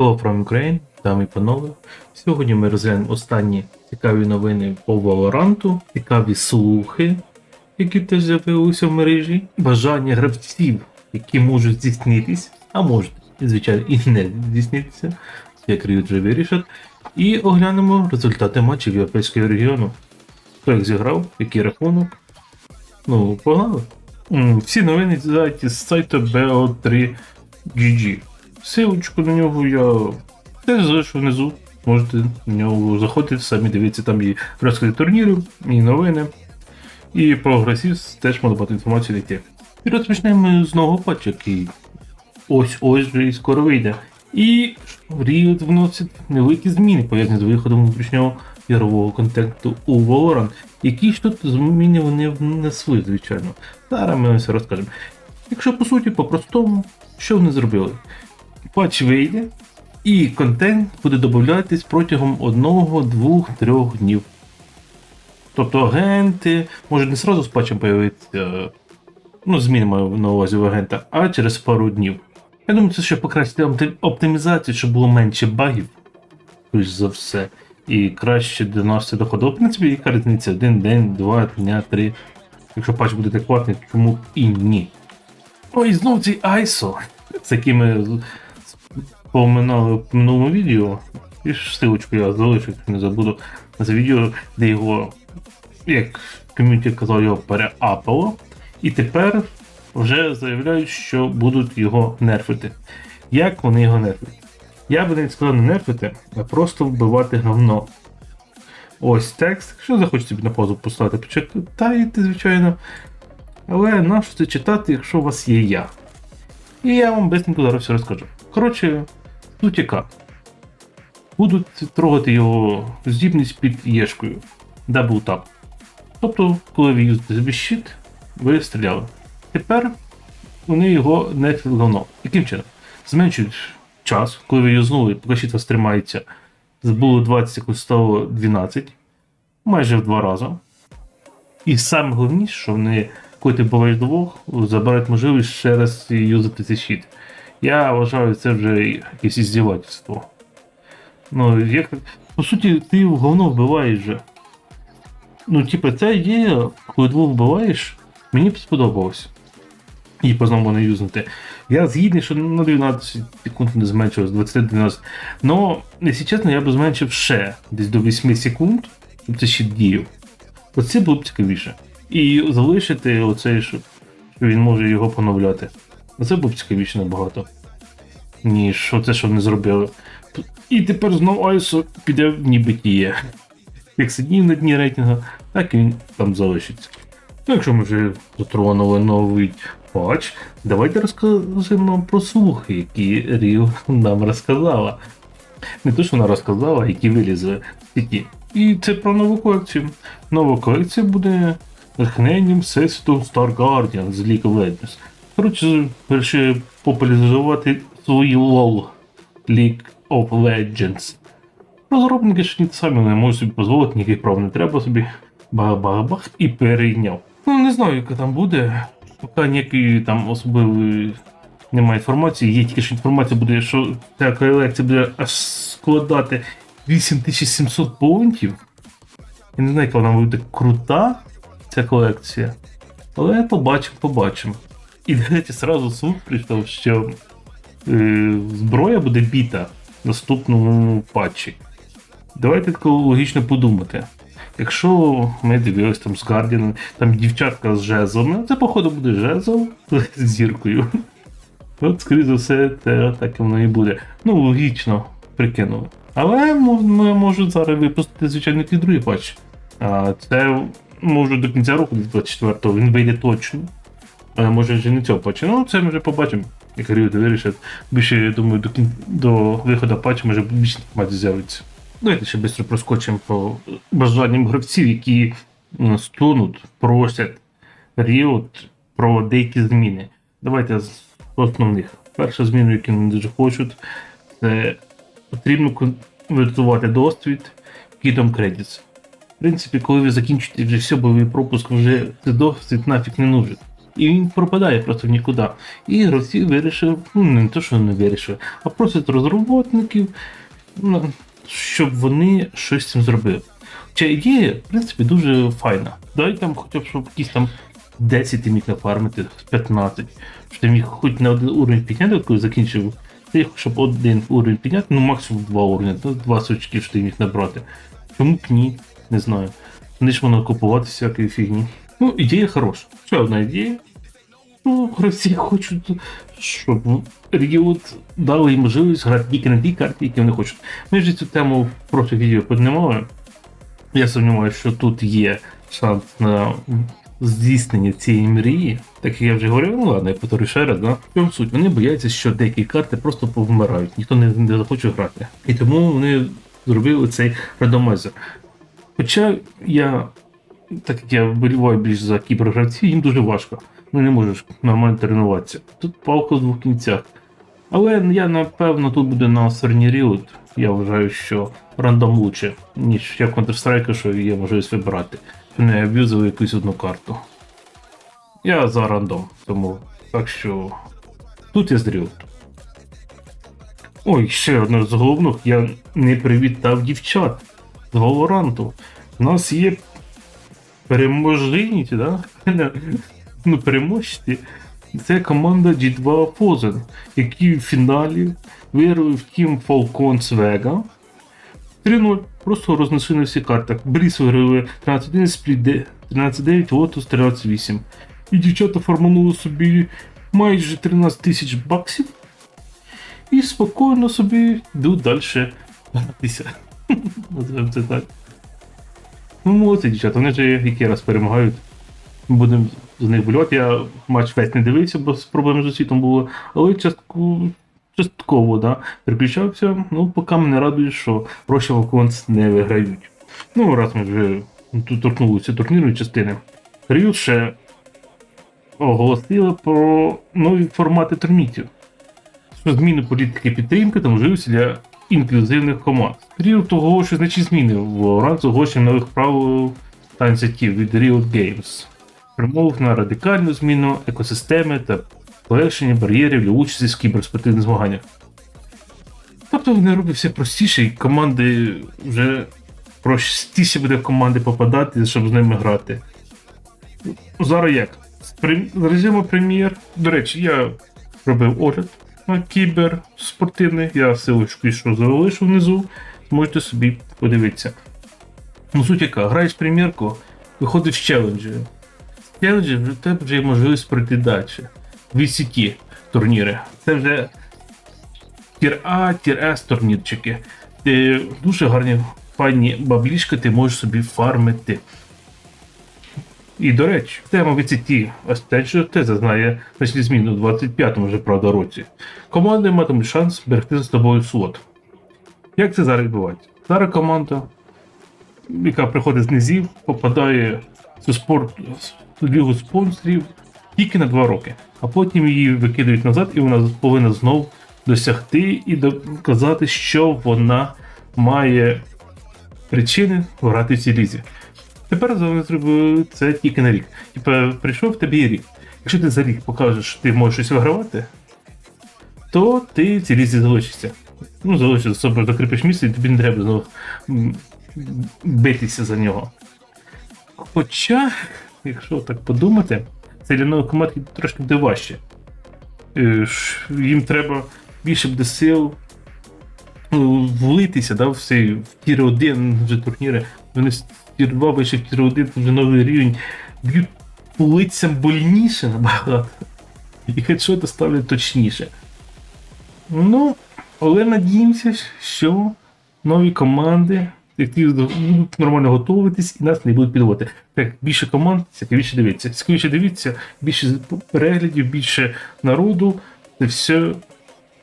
Hello from Ukraine, дамі і панове. Сьогодні ми розглянемо останні цікаві новини по Valorant, цікаві слухи, які теж з'явилися в мережі, бажання гравців, які можуть здійснитись, а можуть, звичайно, і не здійснитися, як вже вирішать. І оглянемо результати матчів Європейського регіону. Хто їх зіграв, який рахунок. Ну, погнали. Всі новини зайти з сайту BO3GG. Силочку на нього я теж залишу внизу. Можете на нього заходити, самі дивіться, там і розклади турнірів, і новини. І про гравців теж можна багато інформації знайти. І розпочнемо з нового патчу, який ось ось вже і скоро вийде. І Riot вносить невеликі зміни, пов'язані з виходом внутрішнього ігрового контенту у Valorant. Які ж тут зміни вони внесли, звичайно. Зараз ми все розкажемо. Якщо по суті, по-простому, що вони зробили? Патч вийде, і контент буде додатись протягом 1, 2, 3 днів. Тобто агенти можуть не сразу з патчем появитися, ну, зміни маю на увазі в агента, а через пару днів. Я думаю, це ще покращити оптимізацію, щоб було менше багів, скоріш за все, і краще доносити доходу. В принципі, яка різниця? Один день, два дня, три. Якщо патч буде адекватний, чому б і ні. Ой, і знов цей ISO, з яким ми з- поминали в минулому відео. І ссылочку я залишу, не забуду це відео, де його, як ком'юніті казав, його переапало. І тепер вже заявляють, що будуть його нерфити. Як вони його нерфять? Я би не сказав не нерфити, а просто вбивати говно. Ось текст. Якщо захочете на паузу поставити, почитаєте, звичайно. Але нащо це читати, якщо у вас є я? І я вам быстренько зараз все розкажу. Коротше, суть яка. Будуть трогати його здібність під єшкою. Double tap. Тобто, коли ви юзите собі щит, ви стріляли. Тепер вони його не говно. Яким чином? Зменшують час, коли ви юзнули, поки щит вас тримається. Було 20 секунд, стало 12. Майже в два рази. І саме головніше, що вони, коли ти буваєш двох, забирають можливість ще раз юзати цей щит. Я вважаю, це вже якесь іздівательство. Ну, як так- По суті, ти в говно вбиваєш же. Ну, типу, це є, коли двох вбиваєш, мені б сподобалось. І по-знову не юзнути. Я згідний, що на 12 секунд не зменшив з 20 до 12. Но, якщо чесно, я б зменшив ще десь до 8 секунд, це ще діяв. Оце було б цікавіше. І залишити оцей, що він може його поновляти. Оце було б цікавіше набагато. Ніж оце, що вони зробили. І тепер знову Айсо піде в нібитіє. Як сидів на дні рейтингу, так і він там залишиться. Ну, якщо ми вже затронули новий патч, давайте розкажемо про слухи, які Ріо нам розказала. Не то, що вона розказала, які вилізли в сіті. І це про нову колекцію. Нова колекція буде натхненням всесвіту Star Guardian з League of Legends. Коротше, вирішує популяризувати свої LOL League of Legends. Розробники ж самі не можуть собі дозволити, ніяких прав не треба собі. Бах-бах-бах і перейняв. Ну не знаю, яка там буде. Поки ніякої там особливої немає інформації. Є тільки що інформація буде, що ця колекція буде аж складати 8700 поінтів. Я не знаю, яка вона буде крута, ця колекція. Але побачимо, побачимо. І дивіться, сразу суд прийшов, що е, зброя буде біта в наступному патчі. Давайте тако логічно подумати. Якщо ми дивились там з Guardian, там дівчатка з жезлами, це походу буде жезл з зіркою. От, скоріше за все, те, так і воно і буде. Ну, логічно, прикинули. Але ми можуть зараз випустити, звичайно, якийсь другий патч. А це може до кінця року, 24-го, він вийде точно. Може вже не цього патчу. Ну, це ми вже побачимо, як Ріо вирішить. Більше, я думаю, до, до виходу патчу може більше інформації з'явиться. Давайте ще швидко проскочимо по бажанням гравців, які стонуть, просять Riot про деякі зміни. Давайте з основних. Перша зміна, яку вони дуже хочуть, це потрібно конвертувати досвід Kingdom Credits. В принципі, коли ви закінчите вже все бойовий пропуск, вже цей досвід нафіг не нужен. І він пропадає просто в нікуди. І гравці вирішив, ну не то, що не вирішив, а просять розробників, ну, щоб вони щось з цим зробили. Ця ідея, в принципі, дуже файна. Дай там хоча б щоб якісь там 10 ти міг нафармити, 15. Щоб ти міг хоч на один уровень підняти, коли закінчив. Ти щоб один уровень підняти, ну максимум два уровні, два сучки, що ти міг набрати. Чому б ні? Не знаю. Вони ж можна купувати всякої фігні. Ну, ідея хороша. Ще одна ідея. Ну, гравці хочуть, щоб Riot дали їм можливість грати тільки на тій карті, які вони хочуть. Ми вже цю тему в прошлих відео піднімали. Я сумніваюся, що тут є шанс на здійснення цієї мрії. Так як я вже говорив, ну ладно, я повторю ще раз, да? В чому суть? Вони бояться, що деякі карти просто повмирають, ніхто не, не захоче грати. І тому вони зробили цей рандомайзер. Хоча я, так як я вболіваю більш за кібергравців, їм дуже важко. Ну не можеш нормально тренуватися. Тут палка в двох кінцях. Але я напевно тут буде на стороні Riot. Я вважаю, що рандом лучше, ніж я в Counter-Strike, що є можливість вибирати. Що не аб'юзили якусь одну карту. Я за рандом, тому так що тут я з Riot. Ой, ще одне з головних, я не привітав дівчат з Valorant. У нас є переможниці, да? Ну, переможці. Це команда G2 Pozen, які в фіналі виграли в Team Falcons Vega 3-0. Просто рознесли на всі карти. Бріс виграли 13-1, Спліт 13-9, Lotus 13-8. І дівчата форманули собі майже 13 тисяч баксів. І спокійно собі йдуть далі гратися. Називаємо це так. Ну, молодці дівчата, вони вже який раз перемагають. Будемо з них болювати. Я матч весь не дивився, бо з проблем з освітом було, але частку, частково да, переключався. Ну, поки мене радує, що Роща Валконс не виграють. Ну, раз ми вже торкнулися турнірної частини. Ріот ще оголосили про нові формати турнітів. Що зміни політики підтримки та можливості для інклюзивних команд. Ріот того, що значить зміни в Orange оголошення нових правил та ініціатив від Riot Games. Примов на радикальну зміну екосистеми та полегшення бар'єрів для участі в кіберспортивних змаганнях. Тобто вони роблять все простіше, і команди вже простіше буде в команди попадати, щоб з ними грати. Зараз як? З, з режиму прем'єр. До речі, я робив огляд на кібер спортивний, я силочку що залишу внизу, можете собі подивитися. Ну, суть яка, граєш прем'єрку, виходиш в челенджі. Челенджі тебе вже є можливість пройти далі. VCT турніри. Це вже тір А, тір С турнірчики. Ти дуже гарні файні баблішки ти можеш собі фармити. І до речі, тема VCT, ось те, що те зазнає значні зміни у 25-му вже правда році. Команди матимуть шанс берегти за тобою слот. Як це зараз відбувається? Зараз команда, яка приходить з низів, попадає в спорт лігу спонсорів тільки на 2 роки, а потім її викидають назад, і вона повинна знов досягти і доказати, що вона має причини грати в цій лізі. Тепер вони зробили це тільки на рік. Типа, прийшов тебе є рік. Якщо ти за рік покажеш, що ти можеш щось вигравати, то ти в цій лізі залишишся. Ну, залишишся собою закріпиш місце, і тобі не треба знову битися за нього. Хоча, якщо так подумати, це для нових команд трошки буде важче. Е, Їм треба більше буде сил ну, влитися да, в цей в тір 1 вже турніри. Вони з тір 2 вийшли в тір 1, це вже новий рівень. Б'ють лицям больніше набагато. І хедшоти ставлять точніше. Ну, але надіємося, що нові команди будуть нормально готуватись і нас не будуть підводити. Так, більше команд, цікавіше дивіться. Цікавіше дивіться, більше переглядів, більше народу, це все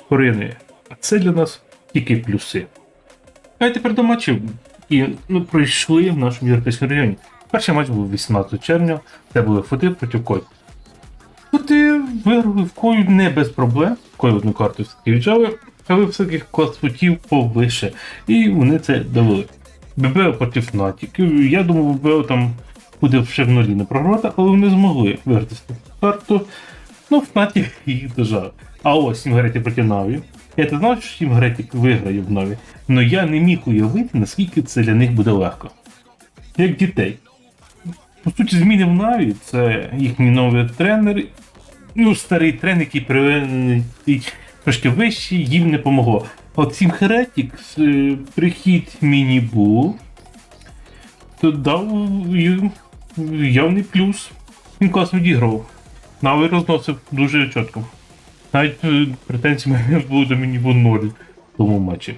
коринує. А це для нас тільки плюси. А тепер до матчів. І ну, пройшли в нашому європейському районі. Перший матч був 18 червня, це були фоти проти Кой. Фоти виграли в Кою не без проблем. Кою одну карту все-таки віджали, але всяких клас футів повише. І вони це довели. ББ проти Фнатік. Я думав, ББ там буде ще в нулі не програвати, але вони змогли виграти цю карту. Ну, в наті їх дожав. А ось Тім Греті проти Наві. Я ти знав, що Тім Греті виграє в Наві, але я не міг уявити, наскільки це для них буде легко. Як дітей. По суті, зміни в Наві це їхній новий тренер. Ну, старий тренер, який приведений трошки вищий, їм не помогло. Тім Херетік, е, прихід міні-бу, дав їм явний плюс. Він класно відіграв. Навий розносив дуже чітко. Навіть е, претензії в мене було до міні-бу 0 в тому матчі.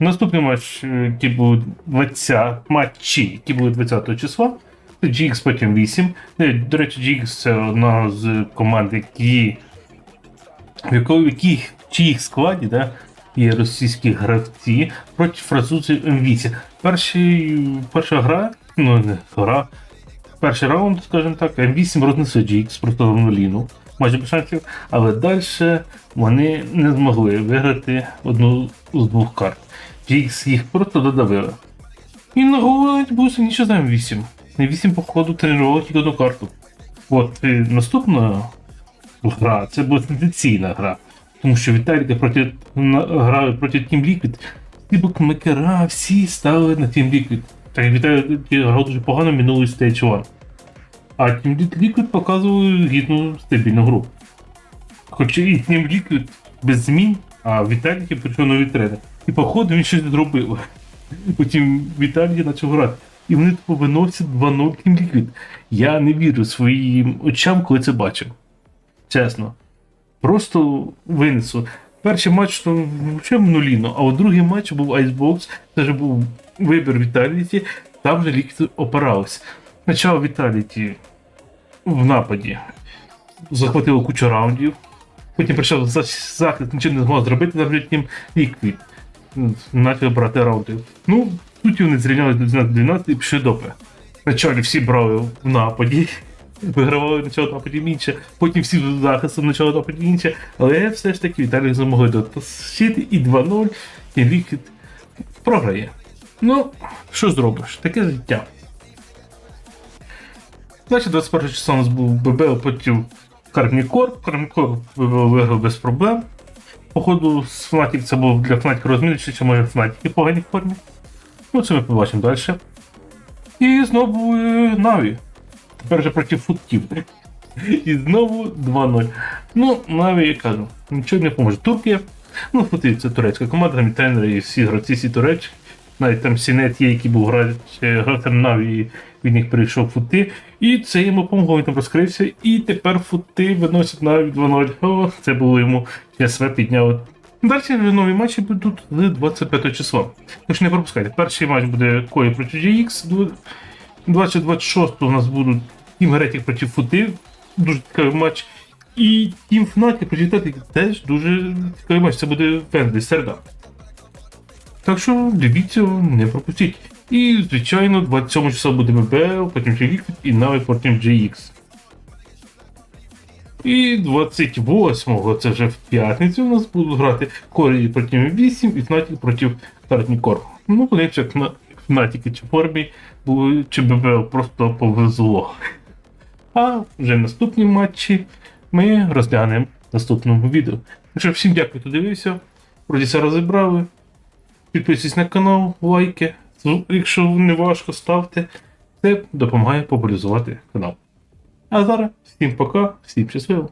Наступний матч, е, який був 20 матчі, які були 20 числа. Це GX потім 8. Е, До речі, GX це одна з команд, які в якій в чиїх складі да, є російські гравці проти французів М8. Перший, перша гра, ну не гра, перший раунд, скажімо так, М8 рознесли GX просто в майже без шансів, але далі вони не змогли виграти одну з двох карт. GX їх просто додавили. І на голову був сильніше за М8. М8, походу, тренували тільки одну карту. От і наступна гра, це була сенсаційна гра. Тому що Віталіка проти грали проти Team Liquid. Всі букмекера, всі ставили на Team Liquid. Так Віталій грав дуже погано минулий Stage 1. А Team Liquid показував гідну стабільну гру. Хоча і Team Liquid без змін, а Віталіки прийшов новий тренер. І походу він щось зробив. Потім Віталій почав грати. І вони тупо виносять 2-0 Team Liquid. Я не вірю своїм очам, коли це бачив. Чесно. Просто винесу. Перший матч то взагалі нуліно, а от другий матч був Icebox, це вже був вибір Віталіті, там же Ліквід опирався. Спочатку Віталіті в нападі захватило кучу раундів, потім прийшов захист, нічого не змог зробити, там вже Ліквід. Почали брати раунди. Ну, тут вони зрівнялися до 12-12 і пішли допи. Спочатку всі брали в нападі, вигравали начало нападі інше, потім всі захистом начало нападі інше, але все ж таки Віталій змогли дотащити і 2-0, і Ліквід програє. Ну, що зробиш? Таке життя. Значить, 21 числа у нас був ББ, потім Кармікор. Кармікор виграв без проблем. Походу, з Fnatic це був для Fnatic розмінчий, чи може Fnatic і поганій формі. Ну, це ми побачимо далі. І знову е, Наві. Тепер вже проти футів. І знову 2-0. Ну, Наві, я кажу, нічого не поможе. Туркія. Ну, фути, це турецька команда, там і тренери, і всі гравці, всі туречі. Навіть там Сінет є, який був гравцем Наві, і від них перейшов фути. І це йому допомогло, він там розкрився. І тепер фути виносять Наві 2-0. О, це було йому СВ підняло. Далі нові матчі будуть з 25 числа. Тож не пропускайте. Перший матч буде Кої проти GX. 2026 у нас будуть Тім Гретік проти Фути. Дуже цікавий матч. І Тім Фнаті проти Тетик теж дуже цікавий матч. Це буде Венди, середа. Так що дивіться, не пропустіть. І, звичайно, 27 числа буде ББЛ, потім Liquid і навіть потім GX. І 28-го, це вже в п'ятницю, у нас будуть грати Корі проти 8 і Fnatic проти Тартнікор. Ну, подивимося, як на Fnatic чи формі, чи ББЛ просто повезло. А вже наступні матчі ми розглянемо в наступному відео. Що всім дякую, хто дивився. Вроді все розібрали. Підписуйтесь на канал, лайки. Ну, Якщо не важко, ставте. Це допомагає популяризувати канал. А зараз всім пока, всім щасливо.